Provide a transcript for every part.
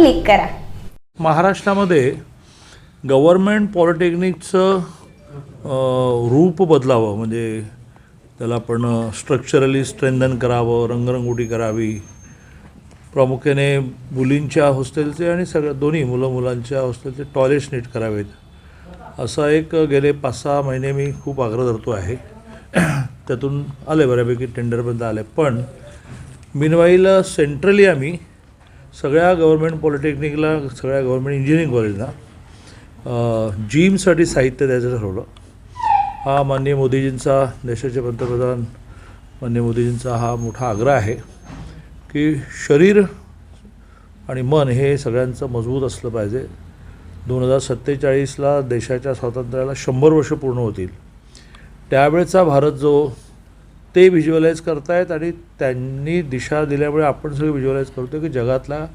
Click करा. महाराष्ट्रामध्ये government पॉलिटेक्निकचं रूप बदलावं म्हणजे त्याला आपण स्ट्रक्चरली स्ट्रेंथन करावं रंगरंगोटी करावी. प्रामुख्याने मुलींच्या हॉस्टेलचे आणि सगळ्या दोन्ही मुलं मुलांच्या हॉस्टेलचे टॉयलेट्स नीट करावेत. असा एक गेले पाच सहा महिने मी खूप आग्रह धरतो आहे. त्यातून आले बऱ्यापैकी टेंडरपर्यंत आले. पण मिनवाईल सेंट्रली आम्ही सगळ्या गव्हर्मेंट पॉलिटेक्निकला सगळ्या गव्हर्मेंट इंजिनिअरिंग कॉलेजला जिमसाठी साहित्य द्यायचं ठरवलं. हा माननीय मोदीजींचा देशाचे पंतप्रधान माननीय मोदीजींचा हा मोठा आग्रह आहे की शरीर आणि मन हे सगळ्यांचं मजबूत असलं पाहिजे. दोन हजार सत्तेचाळीसला देशाच्या स्वातंत्र्याला शंभर वर्ष पूर्ण होतील. त्यावेळचा भारत जो ते व्हिज्युअलाइज करतायत आणि त्यांनी दिशा दिल्यामुळे आपण सगळे व्हिज्युअलाइज करतो की जगातला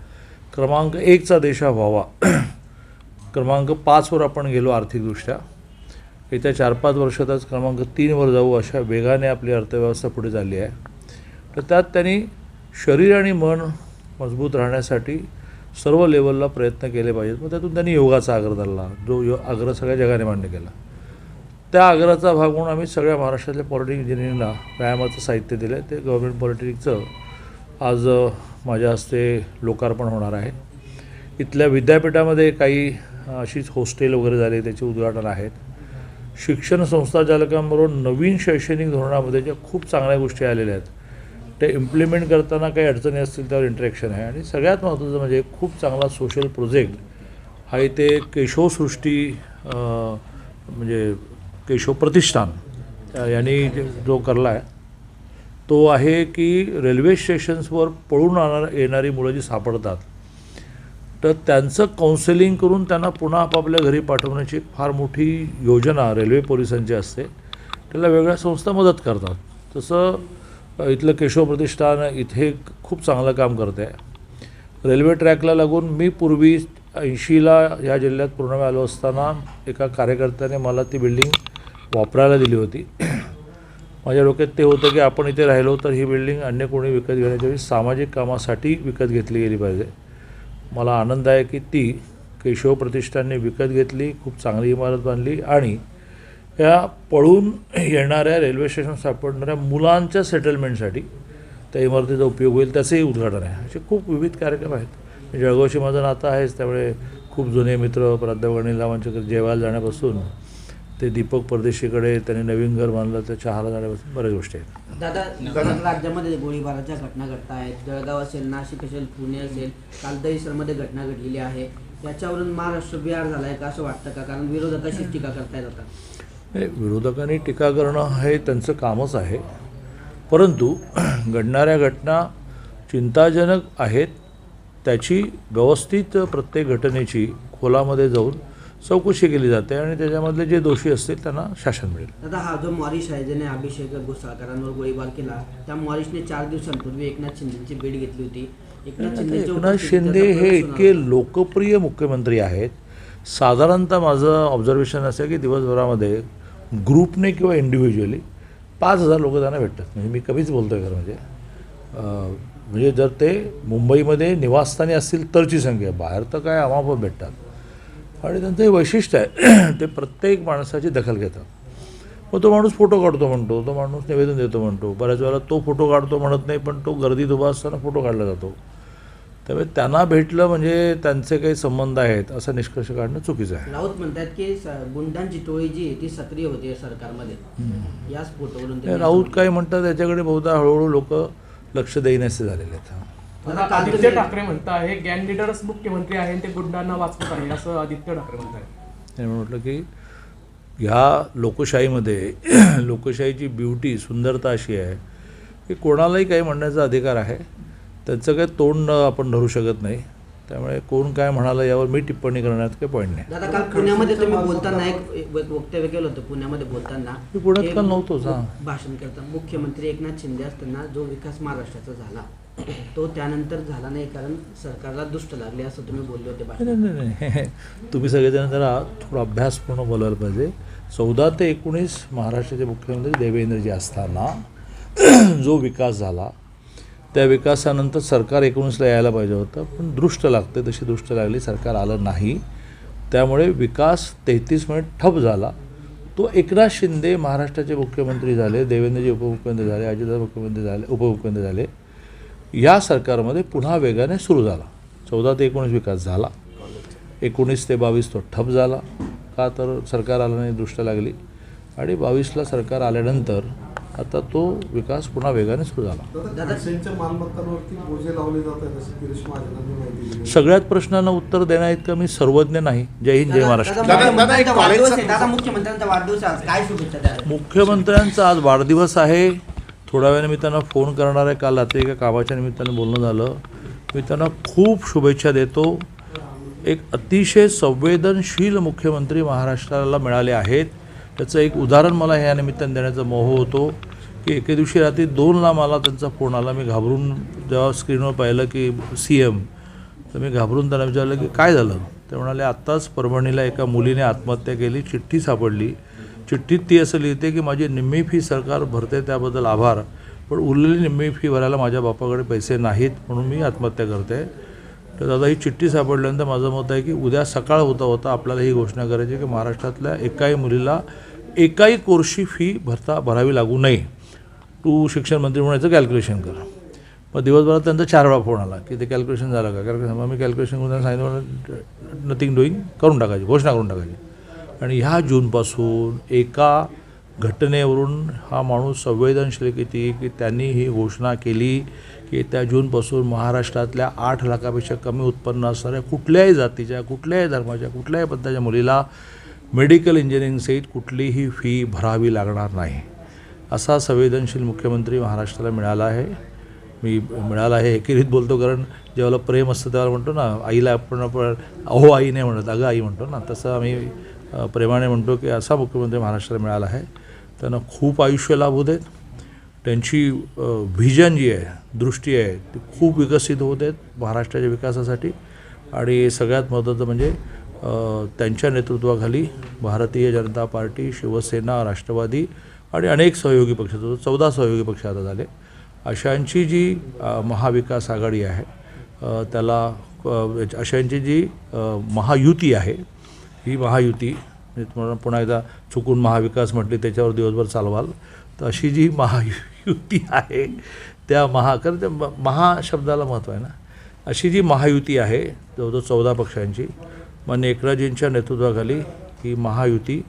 क्रमांक एकचा देश हा व्हावा. क्रमांक पाचवर आपण गेलो आर्थिकदृष्ट्या. येत्या चार पाच वर्षातच क्रमांक तीनवर जाऊ अशा वेगाने आपली अर्थव्यवस्था पुढे झाली आहे. तर त्यात त्यांनी शरीर आणि मन मजबूत राहण्यासाठी सर्व लेवलला प्रयत्न केले पाहिजेत. मग त्यातून त्यांनी योगाचा आग्रह धरला. जो यो आग्रह सगळ्या जगाने मान्य केला. त्या आग्रहाचा भाग म्हणून आम्ही सगळ्या महाराष्ट्रातल्या पॉलिटिक इंजिनिअरिंगला व्यायामाचं साहित्य दिलं आहे ते गव्हर्मेंट पॉलिटेक्निकचं आज माझ्या हस्ते लोकार्पण होणार आहे. इथल्या विद्यापीठामध्ये काही अशीच हॉस्टेल वगैरे झाले त्याचे उद्घाटन आहेत. शिक्षण संस्था चालकांबरोबर नवीन शैक्षणिक धोरणामध्ये ज्या खूप चांगल्या गोष्टी आलेल्या आहेत ते इम्प्लिमेंट करताना काही अडचणी असतील त्यावर इंटरेक्शन आहे. आणि सगळ्यात महत्त्वाचं म्हणजे खूप चांगला सोशल प्रोजेक्ट हा इथे केशवसृष्टी म्हणजे केशव प्रतिष्ठान यांनी जे- जो करला आहे तो आहे की रेल्वे स्टेशन्सवर पळून आणणार येणारी मुलं जी सापडतात तर त्यांचं काउन्सिलिंग करून त्यांना पुन्हा आपापल्या घरी पाठवण्याची एक फार मोठी योजना रेल्वे पोलिसांची असते. त्याला वेगळ्या संस्था मदत करतात. तसं इथलं केशव प्रतिष्ठान इथे खूप चांगलं काम करते आहे रेल्वे ट्रॅकला लागून मी पूर्वी ऐंशीला या जिल्ह्यात पूर्ण आलो असताना एका कार्यकर्त्याने मला ती बिल्डिंग वापरायला दिली होती. माझ्या डोक्यात ते होतं की आपण इथे राहिलो तर ही बिल्डिंग अन्य कोणी विकत घेण्याच्या वेळी सामाजिक कामासाठी विकत घेतली गेली पाहिजे. मला आनंद आहे की ती केशव प्रतिष्ठानने विकत घेतली खूप चांगली इमारत बांधली आणि या पळून येणाऱ्या रेल्वे स्टेशन सापडणाऱ्या मुलांच्या सेटलमेंटसाठी त्या इमारतीचा उपयोग होईल त्याचंही उद्घाटन आहे. असे खूप विविध कार्यक्रम आहेत. जळगावशी माझं नातं आहेच त्यामुळे खूप जुने मित्र प्राध्यापक अनिल रामांच्याकडे जेवायला जाण्यापासून ते दीपक परदेशीकडे त्यांनी नवीन घर बांधलं त्या चहाला जाण्यापासून बऱ्याच गोष्टी आहेत. दादा राज्यामध्ये गोळीबाराच्या घटना घडत आहेत जळगाव असेल नाशिक असेल पुणे असेल काल दहिसरमध्ये घटना घडलेली आहे. याच्यावरून महाराष्ट्र बिहार झालाय का असं वाटतं का? कारण विरोधक अशीच टीका करतायत आता. हे विरोधकांनी टीका करणं हे त्यांचं कामच आहे. परंतु घडणाऱ्या घटना चिंताजनक आहेत. त्याची व्यवस्थित प्रत्येक घटनेची खोलामध्ये जाऊन चौकशी केली जाते आणि त्याच्यामधले जे दोषी असतील त्यांना शासन मिळेल. दादा हा जो मॉरिश आहे ज्याने अभिषेक घोसाळकरांवर गोळीबार केला त्या मॉरिशने चार दिवसांपूर्वी एकनाथ शिंदेची भेट घेतली होती. एकनाथ शिंदे हे इतके लोकप्रिय मुख्यमंत्री आहेत. साधारणतः माझं ऑब्झर्वेशन असं की दिवसभरामध्ये ग्रुपने किंवा इंडिव्हिज्युअली पाच हजार लोक त्यांना भेटतात. म्हणजे मी कमीच बोलतो आहे खरं म्हणजे. म्हणजे जर ते मुंबईमध्ये निवासस्थानी असतील तरची संख्या. बाहेर तर काय आमाप भेटतात. आणि त्यांचं हे वैशिष्ट्य आहे ते प्रत्येक माणसाची दखल घेतात मग तो माणूस फोटो काढतो म्हणतो तो माणूस निवेदन देतो म्हणतो. बऱ्याच वेळेला तो फोटो काढतो म्हणत नाही पण तो गर्दीत उभा असताना फोटो काढला जातो. त्यामुळे त्यांना भेटलं म्हणजे त्यांचे काही संबंध आहेत असा निष्कर्ष काढणं चुकीचं आहे. राऊत म्हणतात की गुंडांची टोळी जी ती सक्रिय होती सरकारमध्ये. याच फोटोवरून राऊत काय म्हणतात त्याच्याकडे बहुधा हळूहळू लोक लक्ष देईनसे झालेले आहेत. आदित्य ठाकरे म्हणताय गँग लिडरच मुख्यमंत्री आहे आणि ते गुंडांना वाचवत आहे असं आदित्य ठाकरे म्हणताय. त्यांनी म्हटलं की ह्या लोकशाहीमध्ये लोकशाहीची ब्युटी सुंदरता अशी आहे की कोणालाही काही म्हणण्याचा अधिकार आहे. त्यांचं काही तोंड आपण धरू शकत नाही. त्यामुळे कोण काय म्हणालं यावर मी टिप्पणी करण्यात काही पॉईंट नाही. दादा काल पुण्यामध्ये तुम्ही बोलताना एक एक वक्तव्य केलं होतं पुण्यामध्ये बोलताना. मी पुण्यात हे नव्हतोच, हां. भाषण करताना मुख्यमंत्री एकनाथ शिंदे असताना जो विकास महाराष्ट्राचा झाला तो त्यानंतर झाला नाही कारण सरकारला दुष्ट लागले असं तुम्ही बोलले होते नाही नाही नाही. तुम्ही सगळेजण जरा थोडा अभ्यासपूर्ण बोलायला पाहिजे. चौदा ते एकोणीस महाराष्ट्राचे मुख्यमंत्री देवेंद्रजी असताना जो विकास झाला त्या विकासानंतर सरकार एकोणीसला यायला पाहिजे होतं पण दृष्ट लागते तशी दृष्ट लागली सरकार आलं नाही. त्यामुळे विकास तेहतीस मिनिट ठप झाला. तो एकनाथ शिंदे महाराष्ट्राचे मुख्यमंत्री झाले देवेंद्रजी उपमुख्यमंत्री झाले अजितदादा मुख्यमंत्री झाले उपमुख्यमंत्री झाले. या सरकारमध्ये पुन्हा वेगाने सुरू झाला. चौदा ते एकोणीस विकास झाला. एकोणीस ते बावीस तो ठप झाला. का तर सरकार आलं नाही दृष्ट लागली. आणि बावीसला सरकार आल्यानंतर आता तो विकास पुन्हा वेगाने सुरू झाला. सगळ्याच प्रश्नांना उत्तर देण्याइतकं मी सर्वज्ञ नाही. जय हिंद जय महाराष्ट्र. मुख्यमंत्र्यांचा आज वाढदिवस आहे. थोड्या वेळाने मी त्यांना फोन करणार आहे. काल रात्री एका कामाच्या निमित्तानं बोलणं झालं. मी त्यांना खूप शुभेच्छा देतो. एक अतिशय संवेदनशील मुख्यमंत्री महाराष्ट्राला मिळाले आहेत. त्याचं एक उदाहरण मला ह्या निमित्तानं देण्याचा मोह होतो की एके दिवशी रात्री दोनला मला त्यांचा फोन आला. मी घाबरून जेव्हा स्क्रीनवर पाहिलं की सी एम तर मी घाबरून त्यांना विचारलं की काय झालं? ते म्हणाले आत्ताच परभणीला एका मुलीने आत्महत्या केली चिठ्ठी सापडली. चिठ्ठीत ती असं लिहिते की माझी निम्मी फी सरकार भरते त्याबद्दल आभार पण उरलेली निम्मी फी भरायला माझ्या बापाकडे पैसे नाहीत म्हणून मी आत्महत्या करते. तर दादा ही चिठ्ठी सापडल्यानंतर माझं मत आहे की उद्या सकाळ होता होता आपल्याला ही घोषणा करायची की महाराष्ट्रातल्या एकाही मुलीला एकाही कोर्सची फी भरता भरावी लागू नये. तू शिक्षण मंत्री म्हणून याचं कॅल्क्युलेशन कर. मग दिवसभरात त्यांचा चार वेळा फोन आला की ते कॅल्क्युलेशन झालं का? कॅल्क्युलेशन मग मी कॅल्क्युलेशन करून त्यांना सांगितलं नथिंग डुईंग करून टाकायची घोषणा करून टाकायची. आणि ह्या जूनपासून एका घटनेवरून हा माणूस संवेदनशील किती की त्यांनी ही घोषणा केली की त्या जूनपासून महाराष्ट्रातल्या आठ लाखापेक्षा कमी उत्पन्न असणाऱ्या कुठल्याही जातीच्या कुठल्याही धर्माच्या कुठल्याही पद्धतीच्या मुलीला मेडिकल इंजिनिअरिंगसहित कुठलीही फी भरावी लागणार नाही. असा संवेदनशील मुख्यमंत्री महाराष्ट्राला मिळाला आहे. मी मिळाला आहे एकेरीत बोलतो कारण जेव्हा प्रेम असतं तेव्हा म्हणतो ना आईला आपण आपण अहो आई नाही म्हणत अगं आई म्हणतो ना तसं आम्ही प्रेमाने म्हणतो की असा मुख्यमंत्री महाराष्ट्राला मिळाला आहे. त्यांना खूप आयुष्य लाभू देत. त्यांची व्हिजन जी आहे दृष्टी आहे ती खूप विकसित होत आहेत महाराष्ट्राच्या विकासासाठी. आणि सगळ्यात महत्त्वाचं म्हणजे त्यांच्या नेतृत्वाखाली भारतीय जनता पार्टी शिवसेना राष्ट्रवादी आणि अनेक सहयोगी पक्ष चौदा सहयोगी पक्ष आता झाले. अशांची जी महाविकास आघाडी आहे त्याला अशांची जी महायुती आहे ही महायुती तुम्हाला पुन्हा एकदा चुकून महाविकास म्हटली त्याच्यावर दिवसभर चालवाल. तर अशी जी महायुती आहे त्या महा कारण त्या म- महा शब्दाला महत्त्व आहे ना. अशी जी महायुती आहे जवळजवळ चौदा पक्षांची मान्य नेकराजींच्या नेतृत्वाखाली ही महायुती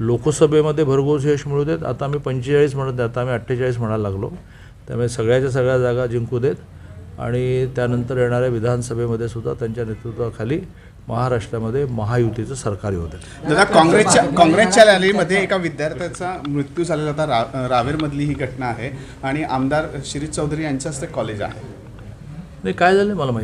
लोकसभेमध्ये भरघोस यश मिळू देत आता आम्ही पंचेचाळीस म्हणत नाही आता आम्ही अठ्ठेचाळीस म्हणायला लागलो. त्यामुळे सगळ्याच्या सगळ्या जागा जिंकू देत आणि त्यानंतर येणाऱ्या विधानसभेमध्ये सुद्धा त्यांच्या नेतृत्वाखाली महाराष्ट्रामध्ये महायुतीचं सरकार येऊ देत दादा काँग्रेसच्या काँग्रेसच्या रॅलीमध्ये एका विद्यार्थ्याचा मृत्यू झालेला होता. रा रावेरमधली ही घटना आहे. आणि आमदार शिरीष चौधरी यांच्या हस्ते कॉलेज आहे. नाही काय झालं मला माहिती